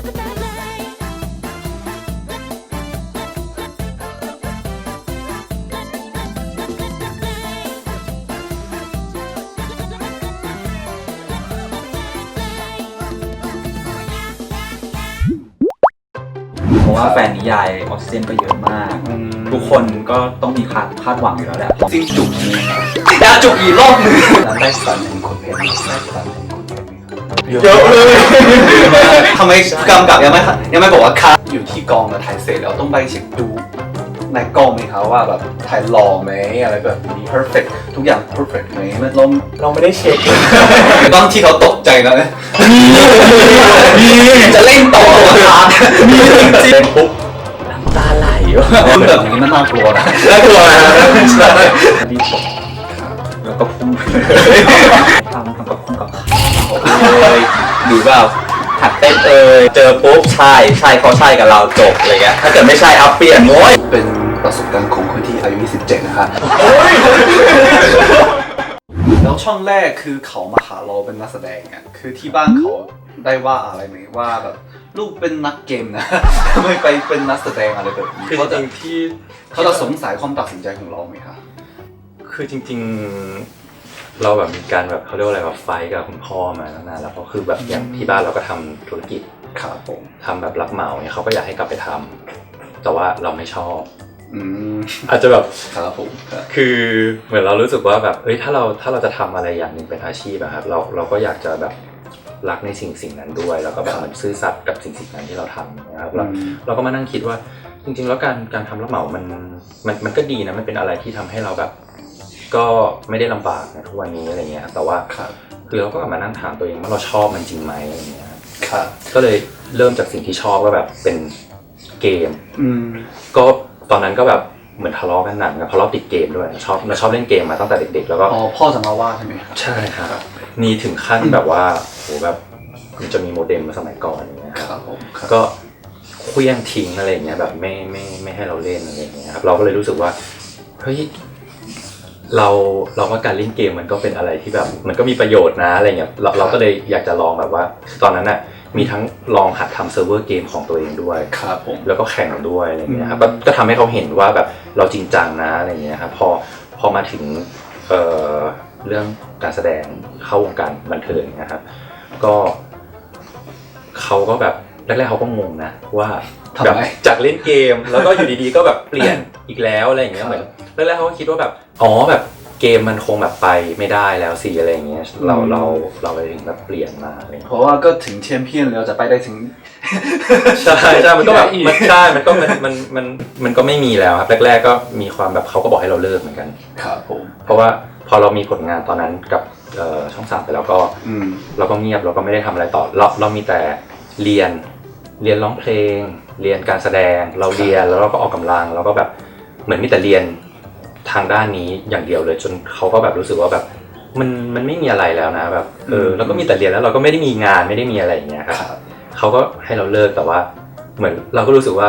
เพราะว่าแฟนนิยายออกซิเจนก็เยอะมาก ทุกคนก็ต้องมีคาดคาดหวังอยู่แล้วแหละจิ้งจุกใช่ไหมครับดาจุกอีกรอบหนึง แล้วได้สตันถึงคนเพชรได้สตันถึงคน เพชรไหมครับเยอะเลยทำไมกำกับยังไม่ยังไม่บอกว่าคัดอยู่ที่กองแล้วถ่ายเสร็จแล้วต้องไปเช็คดูในกองไหมครับว่าแบบถ่ายหล่อไหมอะไรแบบนี้ perfect ทุกอย่าง perfect ไหมมันเราเราไม่ได้เช็คบางที่เขาตกใจนะจะเล่นต่อครับมีจริงปุ๊บน้ำตาไหลวะๆแบบนี้มันน่ากลัวนะน่ากลัวนะใช่ดีตกแล้วก็พุ่งไปเลยทำทำกับพุ่งกับ เลยหรือแบบหัดเต้นเอยเจอปุ๊บใช่ใช่เขาใช่กับเราจบอะไรเงี้ยถ้าเกิดไม่ใช่เอาเปลี่ยนโว้ยเป็นประสบการณ์ของคนที่อายุ 27 นะคะแล้วช่องแรกคือเขามาหาเราเป็นนักแสดงอะคือที่บ้านเขาได้ว่าอะไรไหมว่าแบบลูกเป็นนักเกมนะทำไมไปเป็นนักแสดงอะไรแบบนี้คือเขาจจะริงๆที่เขาจะสงสัยความตัดสินใจของเราไหมคะ คือจริงๆ เราแบบมีการแบบเขาเรียกว่าอะไรแบบไฟท์กับคุณพ่อมาตั้งนานแล้วเพราะคือแบบอย่างที่บ้านเราก็ทำธุรกิจครับผมทำแบบรับเหมาเนี่ยเขาก็อยากให้กลับไปทำแต่ว่าเราไม่ชอบ อืมอาจจะแบบครับผมครับคือเหมือนเรารู้สึกว่าแบบเอ้ยถ้าเราถ้าเราจะทำอะไรอย่างหนึ่งเป็นอาชีพอะครับเราเราก็อยากจะแบบรักในสิ่งสิ่งนั้นด้วย แล้วก็แบบเหมันซื่อสัตย์กับสิ่งสิ่งนั้นที่เราทำนะครับเรา อืม เราก็มานั่งคิดว่าจริงๆ แล้วการการทำรับเหมามันมันมันก็ดีนะมันเป็นอะไรที่ทำให้เราแบบ ก็ไม่ได้ลำบากนะทุกวันนี้อะไรเงี้ย แต่ว่าครับคือเราก็กลับมานั่งถามตัวเองว่าเราชอบมันจริงไหมอะไรเงี้ย ครับ ก็เลยเริ่มจากสิ่งที่ชอบก็แบบเป็นเกม อืม ก็ตอนนั้นก็แบบเหมือนทะเลาะกันหนักนะเพราะเราติดเกมด้วยชอบเราชอบเล่นเกมมาตั้งแต่เด็ก ๆ แล้วก็อ๋อพ่อจะมาว่าใช่ไหมครับ ใช่ครับมีถึงขั้นแบบว่าโหแบบมันจะมีโมเด็มมาสมัยก่อนอย่างเงี้ยคครับรับผมครับก็เคลี้ยงทิ้งอะไรอย่างเงี้ยแบบไม่ไม่ไม่ให้เราเล่นอะไรอย่างเงี้ยครับเราก็เลยรู้สึกว่าเฮ้ย เราเราว่าการเล่นเกมมันก็เป็นอะไรที่แบบ มันก็มีประโยชน์นะอะไรเงี้ยเราเราก็เลยอยากจะลองแบบว่า ตอนนั้นน่ะมีทั้งลองหัดทำเซิร์ฟเวอร์เกมของตัวเองด้วยครับผมแล้วก็แข่งด้วยอะไรเงี้ยครับอืก็มก็ทำให้เขาเห็นว่าแบบเราจริงจังนะอะไรเงี้ยครับพอพอมาถึงเอ่อเรื่องการแสดงเข้าวงการบันเทิงนะครับก็เขาก็แบบแรกๆเขาก็งงนะว่าทำแบบไมจากเล่นเกมแล้วก็อยู่ดีๆก็แบบเปลี่ยนอีกแล้วอะไรอย่างเงี้ยเหมือนแรกๆเขาก็คิดว่าแบบ อ๋อแบบเกมมันคงแบบไปไม่ได้แล้วสิอะไรอย่างเงี้ย เราเราเราเลยถึงแบบเปลี่ยนมาอะไรอย่างเพเงี้ยราะว่าก็ถึงแชมเปี้ยนแล้วจะไปได้ถึง ใช่ใช่มันก็แบบอีกมันใช่มันก็มันมันมันมันก็ไม่มีแล้วครับแรกๆก็มีความแบบเขาก็บอกให้เราเลิกเหมือนกัน ครับผม เพราะว่าพอเรามีผลงานตอนนั้นกับเอ่อช่องสามไปแล้วก็ อืม เราก็เงียบเราก็ไม่ได้ทำอะไรต่อเราเรามีแต่เรียนเรียนร้องเพลง เรียนการแสดง เราเรียนแล้วเราก็ออกกำลังแล้วก็แบบเหมือนมีแต่เรียน ทางด้านนี้อย่างเดียวเลย จนเขาก็แบบรู้สึกว่าแบบมันมันไม่มีอะไรแล้วนะแบบเออแล้วก็มีแต่เรียนแล้วเราก็ไม่ได้มีงานไม่ได้มีอะไรอย่างเงี้ยครับครับเขาก็ให้เราเลิกแต่ว่า เหมือนเราก็รู้สึกว่า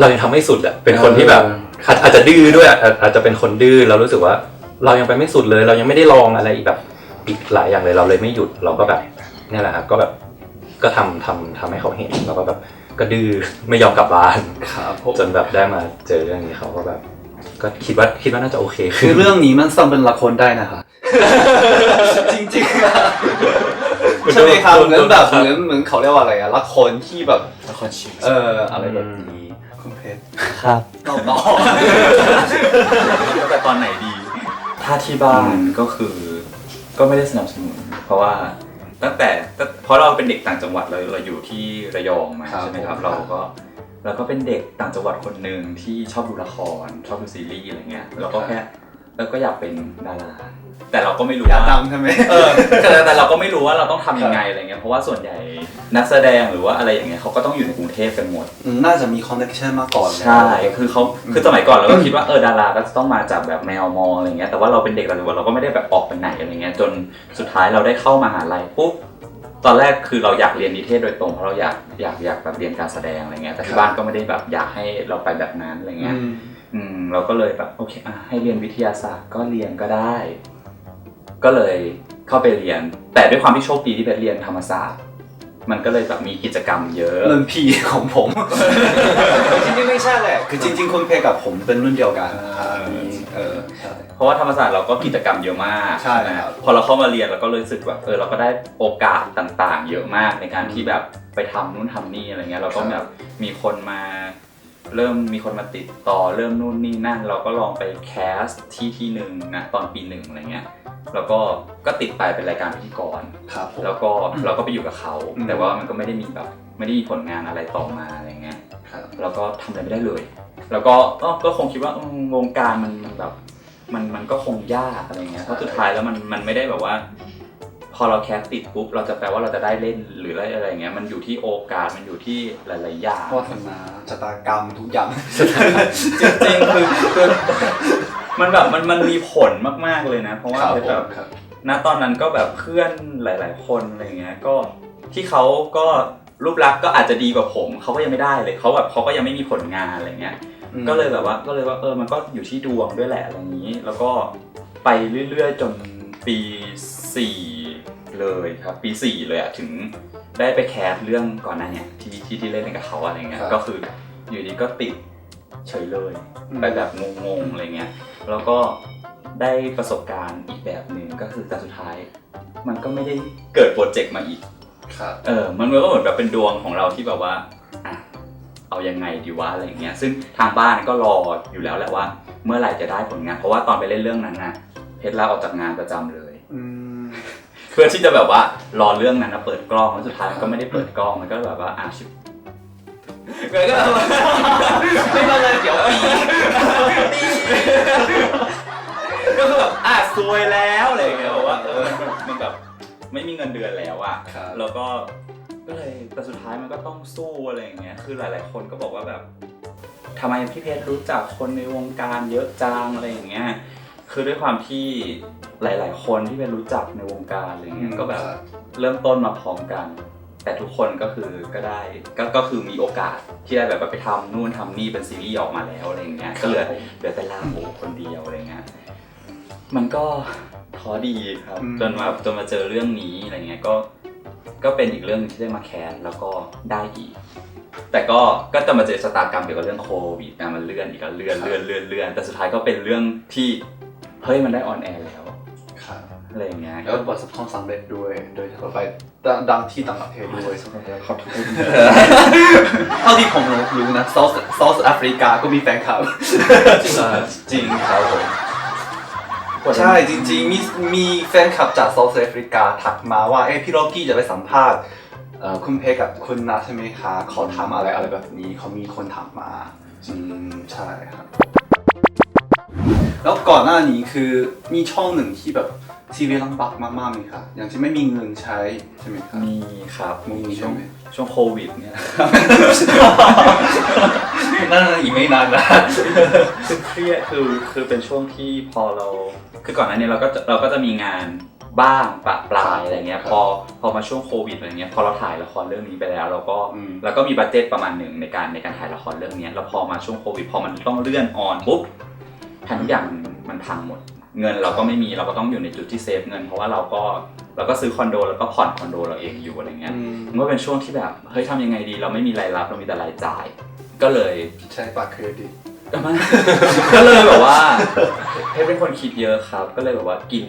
เรายังทำไม่สุดอะเป็นคนที่แบบอาจอาจจะดื้อด้วยอาจอาจจะเป็นคนดื้อเรารู้สึกว่า เรายังไปไม่สุดเลย เรายังไม่ได้ลองอะไรอีกแบบอีกหลายอย่างเลยเราเลยไม่หยุดเราก็แบบเนี่ยแหละครับก็แบบก็ทำทำทำให้เขาเห็นแล้วก็แบบก็ดื้อไม่ยอมกลับบ้านครับผมจนแบบได้มาเจอเรื่องนี้เขาก็แบบ ก็คิดว่าคิดว่าน่าจะโอเคคืขึ้อนเรื่องนี้มันสร้างเป็นละครได้นะคะ จริงๆอะใช่ไหมครับเหมือนแบบเหมือนเหมือนเขาเรียกว่าอะไรอะละครที่แบบ ละครชีวิตเอออะไรแบบนี้คุณเพชรครับ ต่อต่อตั้งแต่ตอนไหนดี ถ้าที่บ้านก็คือ ก็ไม่ได้สนับสนุน เพราะว่าตั้งแต่ตั้งเพราะเราเป็นเด็กต่างจังหวัดเราเราอยู่ที่ระยองมาใช่ไหมครับเราก็ เราก็เป็นเด็กต่างจังหวัดคนหนึ่งที่ชอบดูละคร ชอบดูซีรีส์อะไรเงี้ยเราก็แค่เออก็อยากเป็นดารา แต่เราก็ไม่รู้อยากว่า ดังใช่ไหม เออแต่แต่เราก็ไม่รู้ว่าเราต้องทำยังไงอะไรเงี้ย เพราะว่าส่วนใหญ่นักแสดงหรือว่าอะไรอย่างเงี้ยเขาก็ต้องอยู่ในกรุงเทพกันหมดอืมน่าจะมีคอนเนคชั่นมาก่อนแล้ว ใช่ คือเขาคือสมัยก่อนเราก็คิดว่าเออดาราก็จะต้องมาจากแบบแมวมองอะไรเงี้ย แต่ว่าเราเป็นเด็กต่างจังหวัดเราก็ไม่ได้แบบออกไปไหนอะไรเงี้ย จนสุดท้ายเราได้เข้ามหาลัยปุ๊บ ตอนแรกคือเราอยากเรียนนิเทศโดยตรงเพราะเราอยากอยากอยากแบบเรียนการแสดงอะไรเงี้ยแต่ที่บ้านก็ไม่ได้แบบอยากให้เราไปแบบนั้นอะไรเงี้ยอืมอืมเราก็เลยแบบโอเคอะให้เรียนวิทยาศาสตร์ก็เรียนก็ได้ ก็เลยเข้าไปเรียน แต่ด้วยความที่โชคดีที่เพชรเรียนธรรมศาสตร์ มันก็เลยแบบมีกิจกรรมเยอะรุ่นพี่ของผม จริงๆไม่ใช่แหละคือจริง ๆคุณเพกับผมเป็นรุ่นเดียวกันครับ เออใช่เพราะว่าธรรมศาสตร์เราก็กิจกรรมเยอะมากใช่ไหมครับพอเราเข้ามาเรียนเราก็เลยรู้สึกแบบเออเราก็ได้โอกาสต่างๆ เยอะมากในการที่แบบไปทำนู่นทำนี่อะไรเงี้ยเราก็แบบมีคนมาเริ่มมีคนมาติดต่อเริ่มนู่นนี่นั่น เราก็ลองไปแคสที่ที่หนึ่งนะตอนปีหนึ่งอะไรเงี้ยแล้วก็ก็ติดไปเป็นรายการพิธีกรครับผมแล้วก็เราก็ไปอยู่กับเขาอืมแต่ว่ามันก็ไม่ได้มีแบบไม่ได้มีผลงานอะไรต่อมาอะไรเงี้ยครับแล้วก็ทำอะไรไม่ได้เลย แล้วก็เอ้อก็คงคิดว่าอืมวงการมันมันแบบมันมันก็คงยากอะไรเงี้ยเพราะสุดท้ายแล้วมันมันไม่ได้แบบว่า พอเราแคสติดปุ๊บเราจะแปลว่าเราจะได้เล่นหรืออะไรอะไรเงี้ยมันอยู่ที่โอกาสมันอยู่ที่หลาย ๆ อย่างวัฒนาชะตากรรมทุกอย่าง จริงๆคือคือมันแบบมันมันมีผลมากๆเลยนะ เพราะว่าครับเพชรผแบมบครับ ณตอนนั้นก็แบบเพื่อนหลาย ๆ คนอะไรเงี้ยก็ที่เขาก็รูปลักษณ์ก็อาจจะดีกว่าผมเขาก็ยังไม่ได้เลยเขาแบบเขาก็ยังไม่มีผลงานอะไรเงี้ย อืม ก็เลยแบบว่าก็เลยว่าเออมันก็อยู่ที่ดวงด้วยแหละอะไรอย่างนี้ แล้วก็ไปเรื่อยๆจนปีสี่เลยครับ ปีสี่เลยอะถึงได้ไปแคสเรื่องก่อนหน้าเนี่ยที่ที่ที่เล่นกับเขาอะไรเงี้ยก็คืออยู่ดีก็ติดเฉยเลย ไปแบบงงๆอะไรเงี้ย แล้วก็ได้ประสบการณ์อีกแบบหนึ่งก็คือแต่สุดท้าย มันก็ไม่ได้เกิดโปรเจกต์มาอีก ครับ เออ มันก็เหมือนแบบเป็นดวงของเราที่แบบว่าอะ เอายังไงดีวะอะไรเงี้ยซึ่งทางบ้านก็รออยู่แล้วแหละว่า เมื่อไหร่จะได้ผลงาน เพราะว่าตอนไปเล่นเรื่องนั้นน่ะเพชรลาออกจากงานประจำเลยอืมเพื่อที่จะแบบว่ารอเรื่องนั้นนะเปิดกล้องแล้วสุดท้ายมันก็ไม่ได้เปิดกล้องมันก็แบบว่าอะชิบมันก็แบบว่าไม่เป็นไรเดี๋ยวปีก็คือแบบอะซวยแล้วอะไรอย่างเงี้ยบอกว่าเออมันมันแบบไม่มีเงินเดือนแล้วอะครับแล้วก็ ก็เลยแต่สุดท้ายมันก็ต้องสู้อะไรอย่างเงี้ยคือหลาย ๆ คนก็บอกว่าแบบทำไมพี่เพชรรู้จักคนในวงการเยอะจังอะไรอย่างเงี้ยคือด้วยความที่หลาย ๆ คนที่เป็นรู้จักในวงการอะไรเงี้ยก็แบบเริ่มต้นมาพร้อมกัน แต่ทุกคนก็คือก็ได้ก็ก็คือมีโอกาสที่ได้แบบไปทำนู่นทำนี่เป็นซีรีส์ออกมาแล้วอะไรอย่างเงี้ยก็เหลือเหลือแต่ลาโหคนเดียวอะไรเงี้ยมันก็ท้อดีครับอืมจนมาจนมาเจอเรื่องนี้อะไรเงี้ยก็ ก็เป็นอีกเรื่องหนึ่งที่ได้มาแคสแล้วก็ได้อีก แต่ก็ก็จะมาเจอชะตากรรมเกี่ยวกับเรื่องโควิดนะมันเลื่อนอีกแล้วเลื่อนเลื่อนเลื่อนเลื่อนแต่สุดท้ายก็เป็นเรื่องที่เฮ้ยมันได้ออนแอร์แล้วครับอะไรอย่างเงี้ยแล้วประสบความสำเร็จด้วย โดยเฉพาะไปดังดังที่ต่างประเทศด้วยขอโทษเท่าที่ผมรู้นะเซาท์เซาท์แอฟริกาก็มีแฟนคลับจริงครับผม ใช่จริงๆ มีมีแฟนคลับจากเซาท์แอฟริกาถักมาว่าเอ้พี่โรกี้จะไปสัมภาษณ์เอ่อคุณเพกับคุณนัทใช่ไหมคะขอถามอะไรอะไรแบบนี้เขามีคนถามมาอืมใช่ครับ แล้วก่อนหน้านี้คือมีช่องหนึ่งที่แบบ ชีวิตลำบากมากๆไหมคะอย่างที่ไม่มีเงินใช้ใช่ไหมครับ มีครับมีช่วงใช่ไหม ช่วงโควิดเนี่ยนั่นอีกไม่นานนะคือเครียดคือคือเป็นช่วงที่พอเรา คือก่อนหน้านี้เราก็จะเราก็จะมีงานบ้างปะปลายอะไรเงี้ยครับพอพอมาช่วงโควิดอะไรเงี้ยพอเราถ่ายละครเรื่องนี้ไปแล้ว เราก็อืม เราก็มีบัตเจ็ตประมาณหนึ่งในการในการถ่ายละครเรื่องเนี้ยแล้วพอมาช่วงโควิดพอมันต้องเลื่อนออนปุ๊บทุกอย่างมันมันพังหมด เงินเราก็ไม่มีเราก็ต้องอยู่ในจุดที่เซฟเงิน เพราะว่าเราก็เราก็ซื้อคอนโดแล้วก็ผ่อนคอนโดเราเองอยู่อะไรเงี้ยอืมมันก็เป็นช่วงที่แบบเฮ้ยทำยังไงดี เราไม่มีรายรับเรามีแต่รายจ่าย ก็เลยใช้บัตรเครดิตก็เลยแบบว่าเพชรเป็นคนคิดเยอะครับ ก็เลยแบบว่ากิน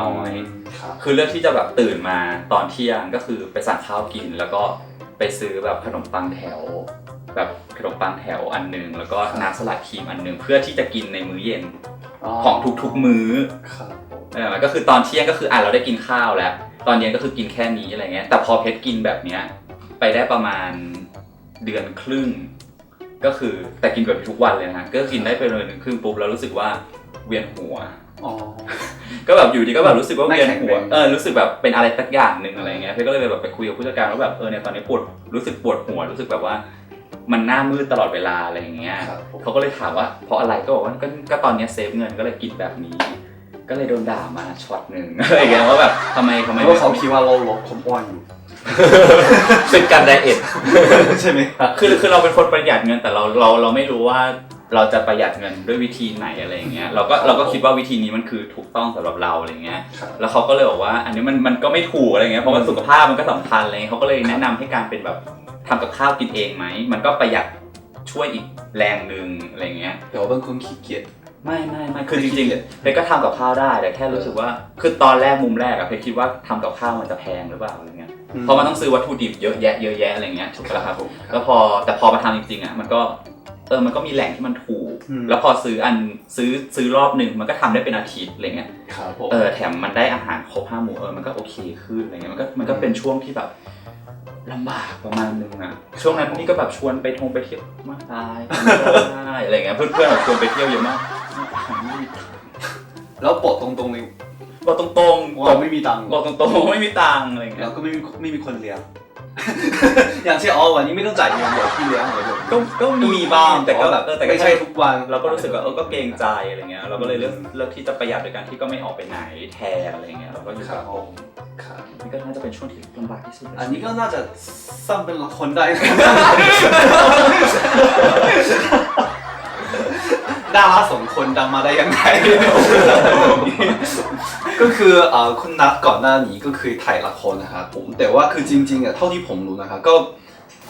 น้อยครับคือเลือกที่จะแบบตื่นมาตอนเที่ยงก็คือไปสั่งข้าวกิน แล้วก็ไปซื้อแบบขนมปังแถว แบบขนมปังแถวอันหนึง แล้วก็น้ำสลัดครีมอันหนึง เพื่อที่จะกินในมื้อเย็น ของทุกๆมื้อครับผมเออก็คือตอนเที่ยงก็คืออะเราได้กินข้าวแล้ว ตอนเย็นก็คือกินแค่นี้อะไรเงี้ย แต่พอเพชรกินแบบเนี้ยไปได้ประมาณเดือนครึ่ง ก็คือแต่กินแบบทุกวันเลยนะฮะก็กินได้ไปเดือนครึ่งปุ๊บแล้วรู้สึกว่าเวียนหัวอ๋อก็แบบอยู่ดีก็แบบรู้สึกว่าไม่เวียนแข็งหัแรวงเออรู้สึกแบบเป็นอะไรสักอย่างหนึ่งอะไรเงี้ยเพชรก็เลยแบบไปคุยกับผู้จัดการว่าแบบเออเนี่ยตอนนี้ปวดรู้สึกปวดหัวรู้สึกแบบว่า มันหน้ามืดตลอดเวลาอะไรอย่างเงี้ยครับผม เขาก็เลยถามว่า เพราะอะไรก็บอกว่าก็ก็ตอนเนี้ยเซฟเงินก็เลยกินแบบนี้ ก็เลยโดนด่ามาช็อตหนึ่ง อะไรอย่างเงี้ยว่าแบบทำไมทำไมไม่ว่าเขาคิดว่าเราลดความอ้วนอยู่ เป็นการไดเอท ใช่ไหมครับคือคือเราเป็นคนประหยัดเงินแต่เราเราเราไม่รู้ว่าเราจะประหยัดเงินด้วยวิธีไหนอะไรอย่างเงี้ยเราก็เราก็คิดว่าวิธีนี้มันคือถูกต้องสำหรับเราอะไรเงี้ย ครับ แล้วเขาก็เลยบอกว่าอันนี้มันมันก็ไม่ถูกอะไรเงี้ยเพราะว่าสุขภาพมันก็สำคัญอะไรเงี้ยเขาก็เลยแนะนำให้การเป็นแบบ ทำกับข้าวกินเองไหม มันก็ประหยัดช่วยอีกแรงหนึ่งอะไรเงี้ยเดี๋ยวบางคนขี้เกียจไม่ไม่ไม่คือจริงไม่ขี้เกียจๆเพชรก็ทำกับข้าวได้แต่แค่รู้สึกว่า คือตอนแรกมุมแรกอะเพชรคิดว่าทำกับข้าวมันจะแพงหรือเปล่าอะไรเงี้ยเพราะมันต้องซื้อวัตถุดิบเยอะแยะเยอะแยะอะไรเงี้ยถูกไหมล่ะครับผมแล้วพอแต่พอมาทำจริงๆอะมันก็เออมันก็มีแหล่งที่มันถูกอืมแล้วพอซื้ออันซื้อซื้อรอบหนึ่งมันก็ทำได้เป็นอาทิตย์อะไรเงี้ยครับผมเออแถมมันได้อาหารครบห้าหมู่เออมันก็โอเคขึ้นอะไรเงี้ยมันก็มันก็เป็นช่วงที่แบบ ลำบากประมาณนึงอะช่วงนั้นนี่ก็แบบชวนไปทงไปเที่ยวมากตายไม่ได้อะไรเงี้ยเพื่อนๆแบบชวนไปเที่ยวเยอะมากแล้วบอกตรงๆเลยบอกตรงๆว่าไม่มีตังค์บอกตรงๆไม่มีตังค์อะไรเงี้แล้ยวก็ไม่มีไม่มีคนเลี้ยงอย่างเช่นอ๋อวันนี้ไม่ต้องจ่ายเงินเดี๋ยวพี่เลี้ยงเลยเดี๋ยวก็ก็ก็มีมีบ้างแต่ก็แบบเออแต่ก็ไม่ใช่ทุกวันเราก็รู้สึกว่าเออก็เกรงใจอะไรเงี้ยเราก็เลยเลือกเลือกที่จะประหยัดโดยการที่ก็ไม่ออกไปไหนแทนอะไรเงี้ยเราก็อยู่ครักับบผมครับนี่ ก็น่าจะเป็นช่วงที่ลำบากที่สุดอันนี้ก็น่าจะสร้างเป็นละครได้นะดาราสองคนดังมาได้ยังไง ก็คือเอ่อคุณนัทก่อนหน้านี้ก็เคยถ่ายละครนะครับผมแต่ว่าคือจริงๆอะเท่าที่ผมรู้นะครับก็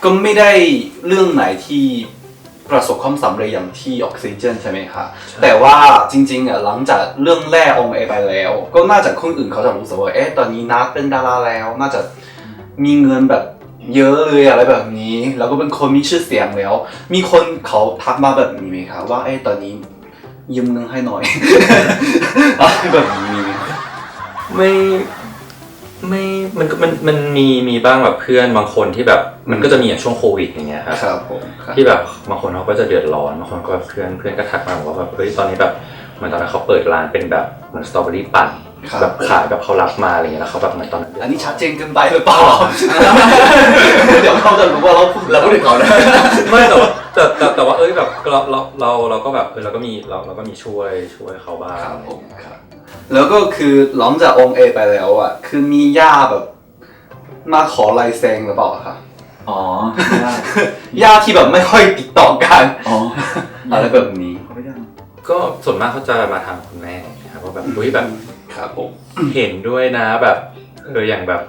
ก็ไม่ได้เรื่องไหนที่ ประสบความสำเร็จอย่างที่ออกซิเจนใช่ไหมครับแต่ว่าจริงๆอะหลังจากเรื่องแรกองเอไปแล้ว ก็น่าจะคนอื่นเขาจะรู้สึกว่าเอ๊ะตอนนี้นัทเป็นดาราแล้วน่าจะมีเงินแบบเยอะเลยอะไรแบบนี้ แล้วก็เป็นคนมีชื่อเสียงแล้ว มีคนเขาทักมาแบบนี้ไหมครับว่าเอ๊ะตอนนี้ยืมเงินให้หน่อยอะไรแบบนี้มีไหมครับ ไม่ไม่มันก็มันมันมีมีบ้างแบบเพื่อนบางคนที่แบบ มันก็จะมีอย่างช่วงโควิดอย่างเงี้ยครับครับผมครับที่แบบบางคนเขาก็จะเดือดร้อนบางคนก็แบบเพื่อนเพื่อนก็ทักมาบอกว่าแบบเฮ้ยตอนนี้แบบเหมือนตอนนั้นเขาเปิดร้านเป็นแบบเหมือนสตรอเบอรี่ปั่นครับ แบบขายแบบเขารับมาอะไรเงี้ยแล้วเขาแบบเหมือนตอนนั้นอันนี้ชัดเจนเกินไปหรือเปล่า เดี๋ยวเขาจะรู้ว่าเราพูดเราพูดถึงเขาได้ไม่แต่ว่า แต่แต่แต่ว่าเอ้ยแบบเราเราเราเราก็แบบเออเราก็มีเราเราก็มีช่วยช่วยเขาบ้างครับผมครับ แล้วก็คือหลังจากองค์เอไปแล้วอะ คือมีญาติแบบ มาขอลายเซ็นหรือเปล่าครับอ๋อญาติที่แบบไม่ค่อยติดต่อกันอ๋ออะไรแบบนี้เขาไม่ยังก็ส่วนมากเขาจะมาทางคุณแม่นะครับว่าแบบเฮ้ยแบบครับผมเห็นด้วยนะแบบเอออย่างแบบ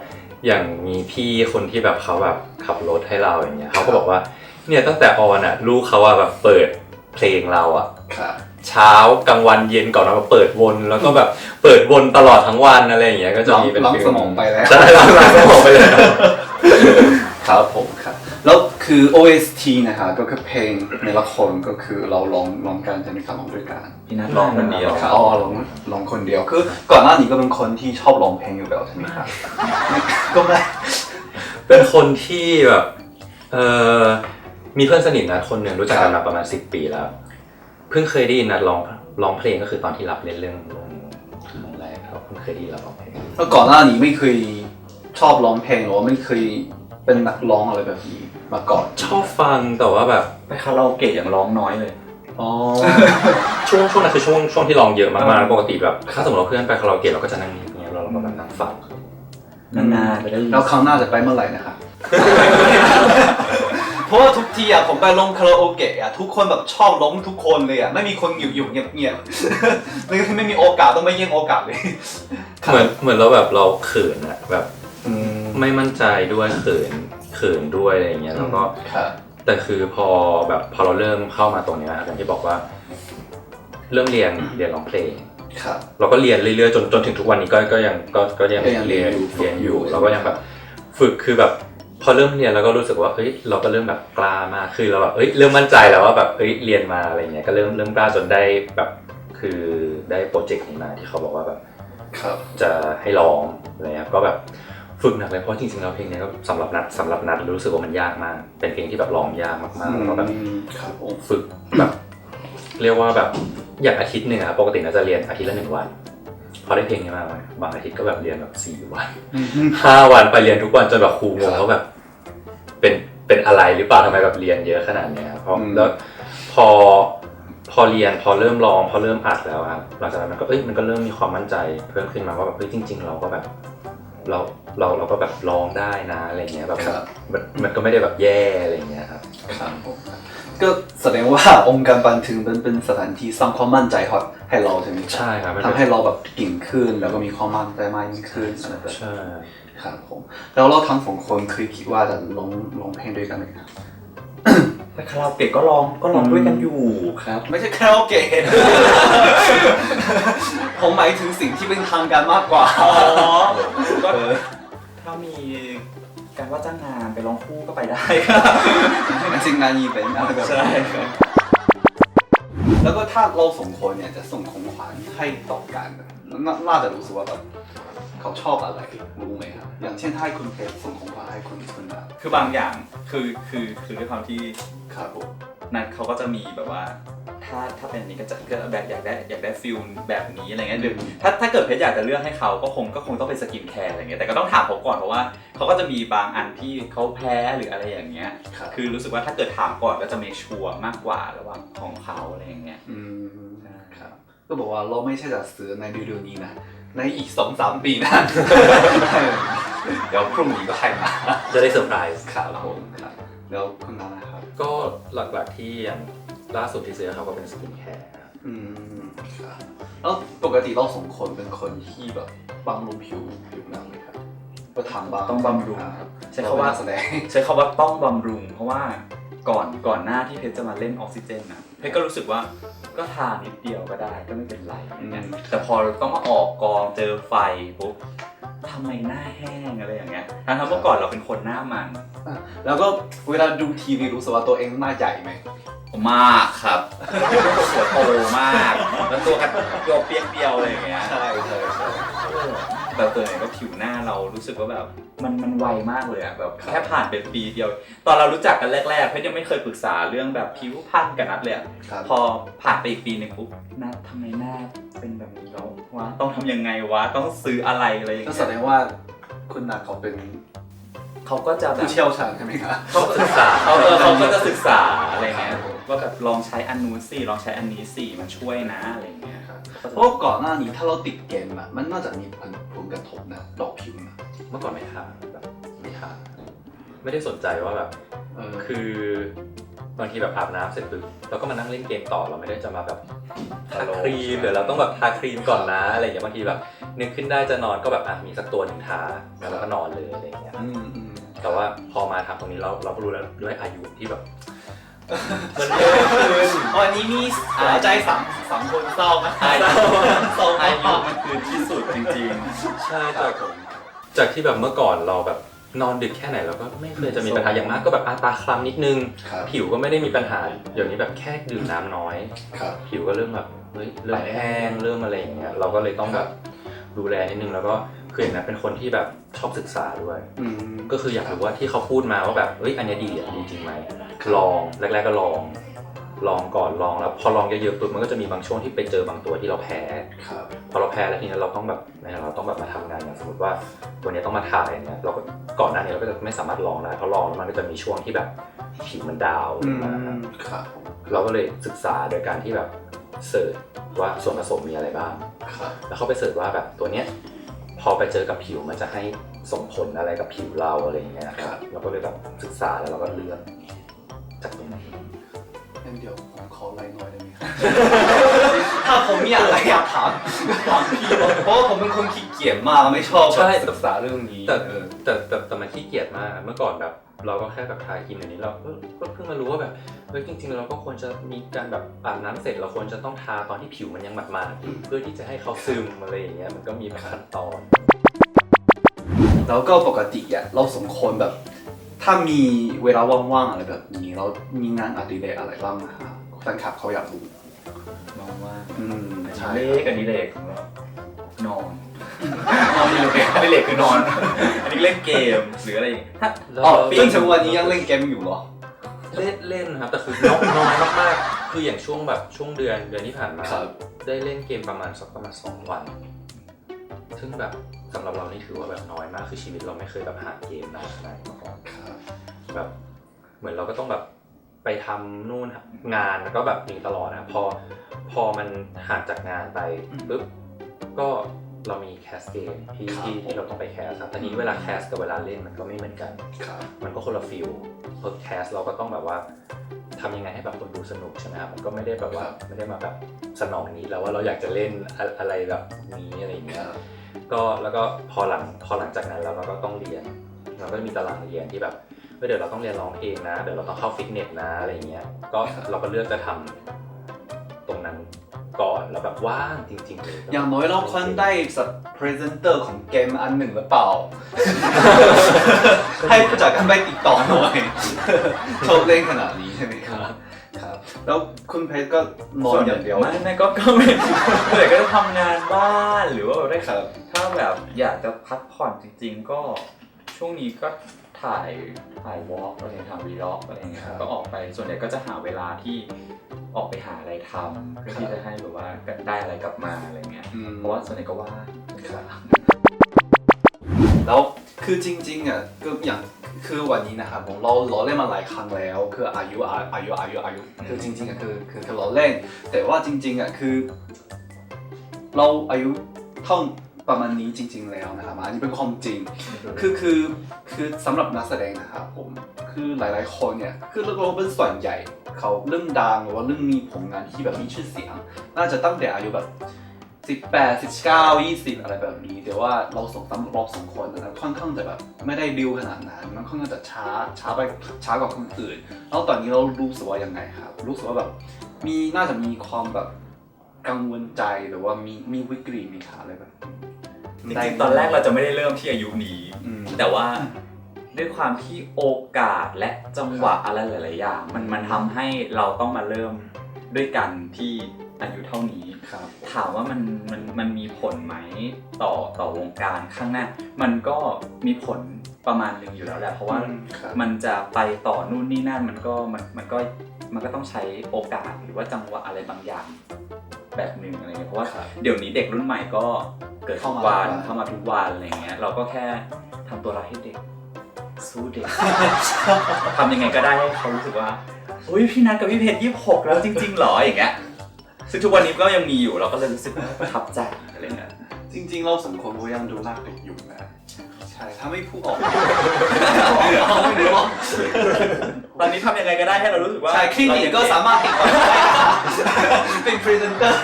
อย่างมีพี่คนที่แบบเขาแบบขับรถให้เราอย่างเงี้ยเขาก็บอกว่า เนี่ยตั้งแต่ออนอะ ลูกเขาอะแบบเปิดเพลงเราอะครับเช้ากลางวันเย็นก่อนเราเปิดวนแล้วก็แบบเปิดวนตลอดทั้งวันอะไรอย่างเงี้ยก็จะล้างมีเป็นล้างฟิลสมองไปแล้วใช่ล้างล้างสมองไปเลยครับครับผมครับแล้วคือ OST นะครับก็คือเพลงในละครก็คือเราร้องร้องกันใช่ไหมครับร้องด้วยกันพี่นัทร้องคนเดียวครับอ๋อร้องร้องคนเดียวคือ ก่อนหน้านี้ก็เป็นคนที่ชอบร้องเพลงอยู่แล้วใช่ไหมครับก็ไม่เป็นคนที่แบบเออ มีเพื่อนสนิทนะคนหนึ่งรู้จักกันมาประมาณสิบปีแล้ว เพิ่งเคยได้ยินนัดร้องร้องเพลงก็คือตอนที่รับเล่นเรื่องเรื่องเรื่องแรกครับเพิ่งเคยได้ยินนัดร้องเพลงแล้วก่อนหน้านี้ไม่เคยชอบร้องเพลงหรือว่าไม่เคยเป็นนักร้องอะไรแบบนี้มาก่อนชอบฟังแต่ว่าแบบไปคาราโอเกะอย่างร้องน้อยเลยอ๋อช่วงช่วงนั้นคือช่วงช่วงที่ร้องเยอะมากๆปกติแบบถ้าสมมติเราเพื่อนไปคาราโอเกะเราก็จะนั่งอย่างเงี้ยเราเราก็แบบนั่งฟังนานๆไปได้ยินแล้วครั้งหน้าจะไปเมื่อไหร่นะครับ เพราะว่าทุกทีอะผมไปลงคาราโอเกะอะทุกคนแบบชอบร้องทุกคนเลยอะไม่มีคนอยู่อยู่เงียบเงียบๆไม่ไม่มีโอกาสต้องไม่แย่งโอกาสเลยเหมือนเหมือนเราแบบเราเขินอะแบบอืมไม่มั่นใจด้วยเขินเขินด้วยอะไรอย่างเงี้ยแล้วก็ ครับ แต่คือพอแบบพอเราเริ่มเข้ามาตรงเนี้ยอย่างที่บอกว่า เริ่มเรียนเรียนร้องเพลง ครับ เราก็เรียนเรื่อยๆจนจนถึงทุกวันนี้ก็ก็ยังก็ก็ยังก็ยังเรียนเรียนอยู่เรียนอยู่ เราก็ยังแบบฝึกคือแบบ พอเริ่มเรียนแล้วก็รู้สึกว่าเฮ้ยเราก็เริ่มแบบกล้ามากคือเราแบบเฮ้ยเริ่มมั่นใจแล้วว่าแบบเฮ้ยเรียนมาอะไรเงี้ยก็เริ่มเริ่มกล้าจนได้แบบคือได้โปรเจกต์นี้มาที่เขาบอกว่าแบบครับจะให้ร้องอะไรเงี้ยก็แบบฝึกหนักเลยเพราะจริงๆแล้วเพลงนี้ก็สำหรับนัดสำหรับนัดรู้สึกว่ามันยากมาก เป็นเพลงที่แบบร้องยากมากๆแล้วก็แบบอืมครับผมฝึกแบบเรียกว่าแบบอย่างอาทิตย์หนึ่งอะครับปกติน่าจะเรียนอาทิตย์ละหนึ่งวันพอได้เพลงนี้มาบางอาทิตย์ก็แบบเรียนแบบสี่วันห้าวันไปเรียนทุกวันจนแบบครูงงเขาแบบ เป็นเป็นอะไรหรือเปล่าทำไมแบบเรียนเยอะขนาดเนี้ยเพราะอืมแล้วพอพอเรียนพอเริ่มร้องพอเริ่มอัดแล้วครับหลังจากนั้นมันก็เอ้ยมันก็เริ่มมีความมั่นใจเพิ่มขึ้นมาว่าแบบเฮ้ยจริง ๆ เราก็แบบเราเราเราก็แบบร้องได้นะอะไรเงี้ยแบบครับมันมันก็ไม่ได้แบบแย่อะไรเงี้ยครับครับผมครับก็แสดงว่าองค์การบันเทิงเป็นเป็นสถานที่สร้างความมั่นใจให้เราใช่ไหมครับใช่ครับมันทำให้เราแบบเก่งขึ้นแล้วก็มีความมั่นใจมากยิ่งขึ้นอะไรแบบใช่ ครับผม แล้วเราทั้งสองคนเคยคิดว่าจะร้องร้องเพลงด้วยกันไหมครับไปคาราโอเกะก็ร้องก็ร้องด้วยกันอยู่ครับ ไม่ใช่คาราโอเกะผมหมายถึงสิ่งที่เป็นทางการมากกว่าอ๋อก็เออถ้ามีการว่าจ้างงานไปร้องคู่ก็ไปได้ครับมันจริงงานอีเวนต์อะไรแบบใช่นี้ครับแล้วก็ถ้าเราสองคนเนี่ยจะส่งของขวัญให้ต่อกันน่าน่าจะรู้สึกว่าแบบ เขาชอบอะไรรู้ไหมครับ อย่างเช่นถ้าให้คุณเพชรส่งของขวัญให้คุณคุณแบบคือบางอย่างคือคือคือด้วยความที่ครับผมนัทเขาก็จะมีแบบว่า ถ้าถ้าเป็นอันนี้ก็จะก็แบบอยากได้อยากได้ฟิลแบบนี้อะไรเงี้ยหรือถ้าถ้าเกิดเพชรอยากจะเลือกให้เขาก็คงก็คงต้องเป็นสกินแคร์อะไรเงี้ยแต่ก็ต้องถามเขาก่อนเพราะว่าเขาก็จะมีบางอันที่เขาแพ้หรืออะไรอย่างเงี้ยครับคือรู้สึกว่าถ้าเกิดถามก่อนก็จะเมคชัวร์มากกว่าระหว่างของเขาอะไรอย่างเงี้ยอืมครับก็บอกว่าเราไม่ใช่จะซื้อในเดือนนี้นะ ในอีกสองสามปีนะเดี๋ยวพรุ่งนี้ก็ให้มาจะได้เซอร์ไพรส์ครับผมครับแล้วคุณน้านะครับ ก็หลักๆที่อย่างล่าสุดที่ซื้อเขาก็เป็นสกินแคร์ครับอืมครับแล้วปกติเราสองคนเป็นคนที่แบบบำรุงผิวผิวหนังไหมครับก็ทำบ้างต้องบำรุงครับใช้คำว่าเรเป็นนักแสดงใช้คำว่าต้องบำรุง เพราะว่าก่อนก่อนหน้าที่เพชรจะมาเล่นออกซิเจนนะเพชรก็รู้สึกว่า ก็ทานิดเดียวก็ได้ก็ไม่เป็นไรอย่างเงี้ยอืมแต่พอต้องมาออกกองเจอไฟปุ๊บทำไมหน้าแห้งอะไรอย่างเงี้ยทั้งที่เมื่อก่อนเราเป็นคนหน้ามัน อะแล้วก็เวลาดูทีวีรู้สึกว่าตัวเองหน้าใหญ่ไหมมากครับ หัวโตมาก แล้วตัวกันตัวเปียกๆอะไรอย่างเงี้ย ใช่ใช่ใช่ แบบตัวไหนก็ผิวหน้าเรารู้สึกว่าแบบมันมันไวมากเลยอะแบบแค่ผ่านเป็นปีเดียว ตอนเรารู้จักกันแรกๆเพชรยังไม่เคยปรึกษาเรื่องแบบผิวพรรณกับนัดเลยอะครับ พอผ่านไปอีกปีหนึ่งปุ๊บนัดทำไมหน้าเป็นแบบนี้แล้ววะต้องทำยังไงวะต้องซื้ออะไรอะไรอย่างก็เงี้แสยดงว่าคุณนัทเขาเป็นเขาก็จะแบผู้บ เชี่ยวชาญใช่ไหมครับ เขาศึกษาเขาเออเขาก็จะศึกษาอะไรเงี้ยว่าแบบลองใช้อันนู้นสิลองใช้อันนี้สิมันช่วยนะอะไรเงี้ย เพราะก่อนหน้านี้ถ้าเราติดเกมอะมันน่าจะมีผลผล กระทบนะต่อผิวนะเมื่อก่อนไม่ทาแบบไม่ทาไม่ได้สนใจว่าแบบเออคือบางทีแบบอาบน้ำเสร็จปุ๊บเราก็มานั่งเล่นเกมต่อเราไม่ได้จะมาแบบทาครีมหรือเราต้องแบบทาครีมก่อนนะอะไรอย่างเงี้ยบางทีแบบนึกขึ้นได้จะนอนก็แบบอะมีสักตัวหนึ่งทาแล้วก็นอนเลยอะไรอย่างเงี้ยอืมอืมแต่ว่าพอมาทำตรงนี้เราเราก็รู้แล้วด้วยอายุที่แบบมัน เพิ่มขึ้นอ๋ออันนี้มีหัวใจสามสามคนเศร้านะอายุเศร้าอายุมากมันคือที่สุดจริงใช่ครัจาบกผมจากที่แบบเมื่อก่อนเราแบบนอนดึกแค่ไหนเราก็ไม่เคยจะมีปัญหาอย่างมากก็แบบอาตาคล้ำนิดนึงครับผิวก็ไม่ได้มีปัญหาเดี๋ยวนี้แบบแค่ดื่มน้ำน้อยครับผิวก็เริ่มแบบเฮ้ยเริ่มแห้งเริ่มอะไรอย่างเงี้ยเราก็เลยต้องแบบดูแลนิดนึงแล้วก็ คืออย่างนั้นเป็นคนที่แบบชอบศึกษาด้วยอืมก็คืออยากรู้ว่าที่เขาพูดมาว่าแบบเฮ้ยอันเนี้ยดีอะดีจริงไหมลองแรก ๆก็ลอง ลองก่อนลองแล้วพอลองเยอะๆปุ๊บมันก็จะมีบางช่วงที่ไปเจอบางตัวที่เราแพ้ครับพอเราแพ้แล้วทีนี้เราต้องแบบเราต้องแบบมาทำงานอย่างสมมติว่าวันนี้ต้องมาถ่ายอย่างเงี้ยเราก็ก่อนหน้านี้เราก็จะไม่สามารถลองได้เพราะลองแล้วมันก็จะมีช่วงที่แบบผิวมันดาวน์อืมามครับผมเราก็เลยศึกษาโดยการที่แบบเสิร์ชว่าส่วนผสมมีอะไรบ้างครับแล้วเขาไปเสิร์ชว่าแบบตัวเนี้ย พอไปเจอกับผิวมันจะให้ส่งผลอะไรกับผิวเราอะไรอย่างเงี้ยครับเราก็เลยแบบศึกษาแล้วเราก็เลือกจากตรงนั้นงั้นเดี๋ยวผมขอไลน์หน่อยได้ไหมครับ ถ้าผมมีอะไรอยากถามถามพี่เพราะว่าผมเป็นคนขี้เกียจมากไม่ชอบแบบศึกษาเรื่องนี้แต่เออแต่แต่แต่มันขี้เกียจมากเมื่อก่อนแบบ เราก็แค่แบบทาครีมอย่างนี้เราเออก็เพิ่งมารู้ว่าแบบเฮ้ยจริง ๆ เราก็ควรจะมีการแบบอาบน้ำเสร็จเราควรจะต้องทาตอนที่ผิวมันยังหมาดๆอยู่เพื่อที่จะให้เขาซึมอะไรอย่างเงี้ยมันก็มีขั้นตอน แล้วก็ปกติอะเราสมควรแบบ ถ้ามีเวลาว่างๆอะไรแบบนี้เรามีงานอดิเรกอะไรบ้างนะฮะแฟนคลับเขาอยากรู้ๆมองว่าอืมอันใช่นี้เลขอันนี้เลขของเรานอน นอนอยู่เลยอันนี้เลขคือนอน อันนี้เล่นเกมหรืออะไรอย่างเงี้ยถ้าอ๋อปีจนถึงวันนี้ยังเล่นเกมอยู่เหรอ เล่นเล่นครับแต่คือน้อยน้อยมากๆคืออย่างช่วงแบบช่วงเดือนเดือนที่ผ่านมาครับ ได้เล่นเกมประมาณสักประมาณสองวัน ซึ่งแบบสำหรับเรานี่ถือว่าแบบน้อยมากคือชีวิตเราไม่เคยแบบหาเกมนานขนาดนี้มาก่อนครับแบบเหมือนเราก็ต้องแบบไปทำนู่นงานแล้วก็แบบหนีตลอดนะพอพอมันห่างจากงานไปปุ๊บก็ เรามีแคสเกมที่ที่ที่เราต้องไปแคสครับแต่นี้เวลาแคสกับเวลาเล่นมันก็ไม่เหมือนกันครับมันก็คนละฟิลเพอแคสเราก็ต้องแบบว่าททำยังไงให้แบบคนดูสนุกใช่ไหมครับมันก็ไม่ได้แบบว่าครับไม่ได้มาแบบสนองนี้แล้วว่าเราอยากจะเล่นอะอะไรแบบนี้อะไรอย่างเงี้ยครับก็แล้วก็พอหลังพอหลังจากนั้นแล้วเราก็ต้องเรียน เราก็จะมีตารางเรียนที่แบบเฮ้ยเดี๋ยวเราต้องเรียนร้องเพลงนะ เดี๋ยวเราต้องเข้าฟิตเนสนะอะไรเงี้ยก็เราก็เลือกจะทำตรงนั้น ก่อนแล้วแบบว่างจริงๆเลยอย่างน้อยเราควรได้สักพรีเซนเตอร์ของเกมอันหนึ่งหรือเปล่า ให้ผู้จัดการไปติดต่อหน่อยชอบเล่นขนาดนี้ใช่ไหมครับครับแล้วคุณเพชรก็นอนอย่างเดียว ไม่ไม่ก็ก็ไม่ส่วนใหญ่ก็จะทำงานบ้านหรือว่าได้ครับถ้าแบบอยากจะพักผ่อนจริง ๆ ก็ช่วงนี้ก็ ถ่ายถ่ายวอล์กอะไรเงี้ยถ่ายวีล็อกอะไรเงี้ยครับก็ออกไปส่วนใหญ่ก็จะหาเวลาที่ออกไปหาอะไรทำเพื่อที่จะให้แบบว่าได้อะไรกลับมาอะไรเงี้ยอืมเพราะว่าส่วนใหญ่ก็ว่างครับแล้วคือจริงๆอะก็อย่างคือวันนี้นะครับผมเราเราเล่นมาหลายครั้งแล้ว คืออายุอาอายุอายุอายุคือจริงๆอะคือคือคือเราเล่น แต่ว่าจริงๆอะคือ เราอายุเท่า ประมาณนี้จริง ๆ แล้วนะครับอันนี้เป็นความจริง คือคือคือสำหรับนักแสดงนะครับผมคือหลายๆคนเนี่ยคือเราเป็นส่วนใหญ่เขาเรื่องดังหรือว่าเรื่องมีผลงานที่แบบมีชื่อเสียง น่าจะตั้งแต่อายุแบบ18 19 20 อะไรแบบนี้แต่ว่าเราสองสามเราสองคนนะครับค่อนข้างจะแบบไม่ได้ดิวขนาดนั้นมันค่อนข้างจะช้าช้าไปช้ากว่าคนอื่น แล้วตอนนี้เรารู้สึกว่ายังไงครับรู้สึกว่าแบบมีน่าจะมีความแบบกังวลใจหรือว่ามีมีวิกฤตมีขาอะไรแบบนี้ จริงๆตอนแรกเราจะไม่ได้เริ่มที่อายุนี้ อืม แต่ว่าด้วยความที่โอกาสและจังหวะอะไรหลายๆอย่างมันมันทำให้เราต้องมาเริ่มด้วยกันที่อายุเท่านี้ ครับ ถามว่ามันมันมันมีผลไหมต่อต่อวงการข้างหน้า มันก็มีผลประมาณหนึ่งอยู่แล้วแหละเพราะว่าครับ มันจะไปต่อนู่นนี่นั่นมันก็มันมันก็มันก็ต้องใช้โอกาสหรือว่าจังหวะอะไรบางอย่าง แบบหนึ่งอะไรเงี้ยเพราะว่าครับเดี๋ยวนี้เด็กรุ่นใหม่ก็เกิดทุกเข้ามาวันทุกวันเข้ามาทุกวันอะไรเงี้ยเราก็แค่ทำตัวเราให้เด็กสู้เด็กทำยังไงก็ได้ให้เขารู้สึกว่าอุ้ยพี่นัทกับพี่เพชรยี่หกแล้วจริงๆเหรออย่างเงี้ยซึ่งทุกวันนี้ก็ยังมีอยู่เราก็เลยรู้สึกประทับใจอะไรเงี้ยจริง ๆ เราสมควรก็ยังดูหน้าเด็กอยู่นะ ใช่ถ้าไม่พูดออกไม่รู้ตอนนี้ทำยังไงก็ได้ให้เรารู้สึกว่าใช่คลินิกก็สามารถติดต่อได้เป็นพรีเซนเตอร์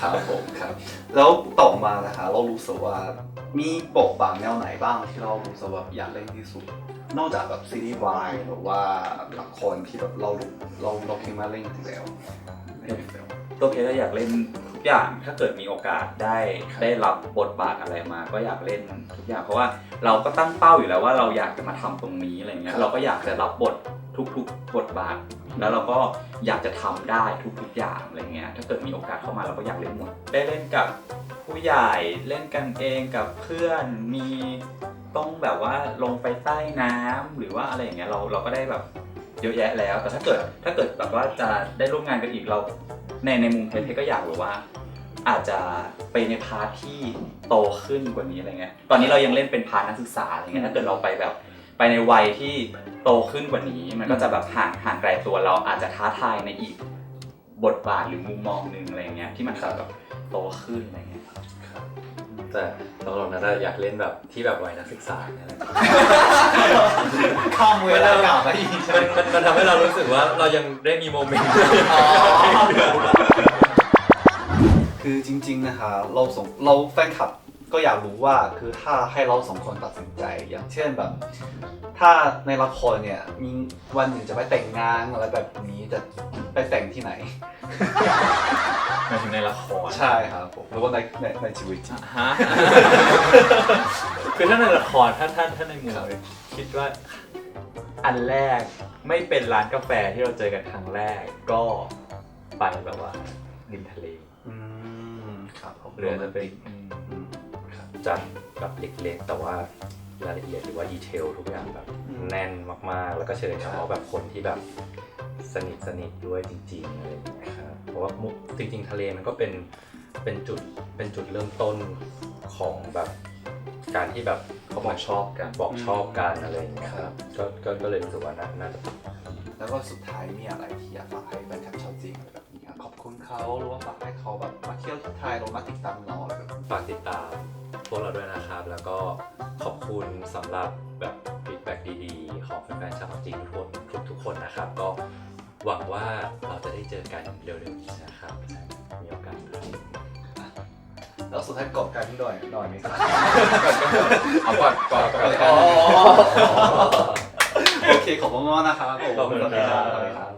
ครับผมครับ แล้วต่อมานะคะเรารู้สึกว่ามีบทบาทแนวไหนบ้างที่เรารู้สึกว่าอยากเล่นที่สุด นอกจากแบบซีรีส์วายหรือว่าละครที่แบบเราเราเราเพิ่งมาเล่นที่แล้วเล่นที่แล้ว ตัวเพชรก็อยากเล่นทุกอย่างถ้าเกิดมีโอกาสได้ครับได้รับบทบาทอะไรมา ก็อยากเล่นทุกอย่างเพราะว่าเราก็ตั้งเป้าอยู่แล้วว่าเราอยากจะมาทำตรงนี้อะไรเงี้ครัยบเราก็อยากจะรับบททุกๆบทบาท แล้วเราก็อยากจะทำได้ทุกๆอย่างอะไรเงี้ยถ้าเกิดมีโอกาสเข้ามาเราก็อยากเล่นหมดได้เล่นกับผู้ใหญ่เล่นกันเองกับเพื่อนมีต้องแบบว่าลงไปใต้น้ำหรือว่าอะไรอย่างเงี้ยเราเราก็ได้แบบเยอะแยะแล้ว แต่ถ้าเกิดถ้าเกิดแบบว่าจะได้ร่วมงานกันอีกเรา ในในมุมเพชรเพชรก็อยากแบบว่า อาจจะไปในพาร์ทที่โตขึ้นกว่านี้อะไรเงี้ย ตอนนี้เรายังเล่นเป็นพาร์ทนักศึกษาอะไรเงี้ย ถ้าเกิดเราไปแบบไปในวัยที่โตขึ้นกว่านี้ มันก็จะแบบห่างห่างไกลตัวเราอาจจะท้าทายในอีกบทบาทหรือมุมมองหนึ่งอะไรเงี้ยที่มันจะแบบโตขึ้นอะไรเงี้ย แต่สำหรับนัทอะอยากเล่นแบบที่แบบวัยนักศึกษาเนี่ยแหละ ข้ามเวลาเก่าไปอีกมันมันมันทำให้เรารู้สึกว่าเรายังได้มีโมเมนต์คือจริง ๆ นะคะ เราสองเราแฟนคลับก็อยากรู้ว่าคือถ้าให้เราสองคนตัดสินใจ อย่างเช่นแบบ ถ้าในละครเนี่ยมีวันหนึ่งจะไปแต่งงานอะไรแบบนี้จะไปแต่งที่ไหน หมายถึงในละครใช่ครับผมหรือว่าในในในชีวิตจริง ฮะ คือถ้าในละครถ้าถ้าถ้าในมุมครับ คิดว่า อันแรกไม่เป็นร้านกาแฟที่เราเจอกันครั้งแรก ก็ไปแบบว่าริมทะเลอืมครับผมเรือจะเป็นอืมครับจากแบบเล็กๆ แต่ว่ารายละเอียดหรือว่าดีเทลทุกอย่างแบบอืมแน่นมากๆ แล้วก็เชิญเฉพาะแบบคนที่แบบ สนิทสนิทด้วยจริงๆอะไรอย่างเงี้ยครับเพราะว่ามุกจริงๆ ทะเลมันก็เป็นเป็นจุดเป็นจุดเริ่มต้นของแบบการที่แบบเขาบอกชอบกันบอกชอบกันอะไรอย่างเงี้ยครับก็ก็ก็เลยรู้สึกว่าน่าน่าจะแล้วก็สุดท้ายมีอะไรที่อยากฝากให้แฟนคลับชาวจีนอะไรแบบนี้ครับขอบคุณเขาหรือว่าฝากให้เขาแบบมาเที่ยวที่ไทยหรือมาติดตามเราอะไรแบบนี้ฝากติดตามพวกเราด้วยนะครับ แล้วก็ขอบคุณสำหรับแบบฟีดแบ็กดีๆ ของแฟนๆชาวจีนทุกคนทุกคนนะครับ ก็ หวังว่าเราจะได้เจอกันเร็วๆนี้นะครับมีโอกาสครับแล้วสุดท้ายกดกันหน่อยหน่อยไหมครับเอาก่อนก่อนก่อนอ๋อโอเคขอบคุณมากนะครับผมขอบคุณครับสวัสดีครับ